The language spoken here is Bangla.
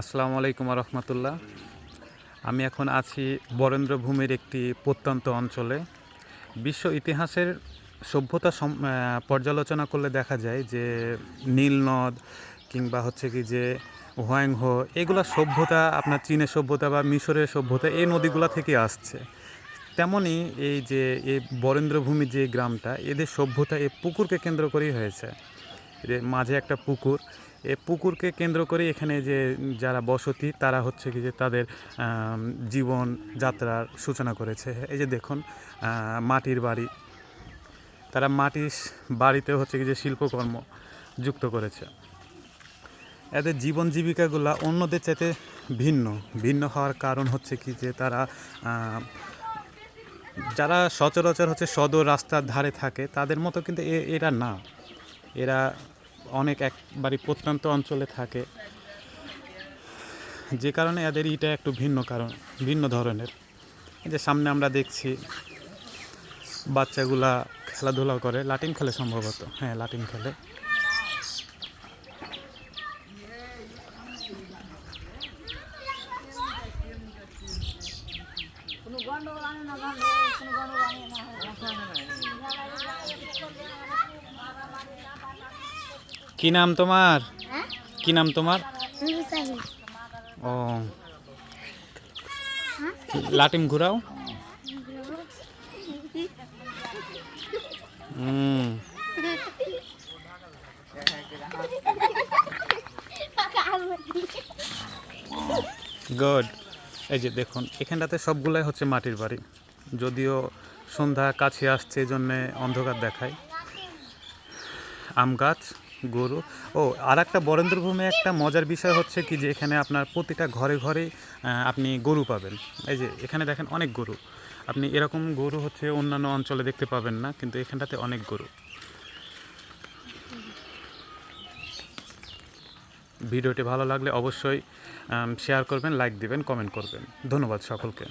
আসসালামু আলাইকুম রহমতুল্লাহ। আমি এখন আছি বরেন্দ্রভূমির একটি প্রত্যন্ত অঞ্চলে। বিশ্ব ইতিহাসের সভ্যতা পর্যালোচনা করলে দেখা যায় যে নীল নদ কিংবা হচ্ছে কি যে হোয়াংহো, এগুলো সভ্যতা, আপনার চীনের সভ্যতা বা মিশরের সভ্যতা, এই নদীগুলো থেকে আসছে। তেমনি এই যে এই বরেন্দ্রভূমির যে গ্রামটা, এদের সভ্যতা এই পুকুরকে কেন্দ্র করেই হয়েছে। মাঝে একটা পুকুর এই পুকুরকে কেন্দ্র করে এখানে যে যারা বসতি, তারা হচ্ছে কি যে তাদের জীবন যাত্রার সূচনা করেছে। এই যে দেখুন মাটির বাড়ি। তারা মাটির বাড়িতে হচ্ছে কি যে শিল্পকর্ম যুক্ত করেছে। এদের জীবন জীবিকাগুলা অন্যদের চাইতে ভিন্ন ভিন্ন হওয়ার কারণ হচ্ছে কি যে তারা যারা সচরাচর হচ্ছে সদর রাস্তার ধারে থাকে, তাদের মতো কিন্তু এ- এরা না। এরা অনেক একবারই প্রত্যন্ত অঞ্চলে থাকে। যে কারণে এদের ইটা একটু ভিন্ন কারণ, ভিন্ন ধরনের। এই যে সামনে আমরা দেখছি, বাচ্চাগুলা খেলাধুলা করে লাটিম খেলে সম্ভবত। হ্যাঁ লাটিম খেলে। গন্ডগোল আনে না, গন্ডগোল, কোনো গন্ডগোল আনে না কি নাম তোমার? হ্যাঁ? কি নাম তোমার? ও। লাটিম ঘুরাও? হুম। গুড। এই যে দেখুন এখানটাতে সবগুলাই হচ্ছে মাটির বাড়ি। যদিও সন্ধ্যা কাছে আসছে এই জন্যে অন্ধকার দেখায়। আম গাছ গরু। ও আর একটা বরেন্দ্রভূমি একটা মজার বিষয় হচ্ছে কি যে এখানে আপনার প্রতিটা ঘরে ঘরে আপনি গরু পাবেন। এই যে এখানে দেখেন অনেক গরু। আপনি এরকম গরু হচ্ছে অন্যান্য অঞ্চলে দেখতে পাবেন না, কিন্তু এখানটাতে অনেক গরু। ভিডিওটি ভালো লাগলে অবশ্যই শেয়ার করবেন লাইক দিবেন কমেন্ট করবেন। ধন্যবাদ সকলকে।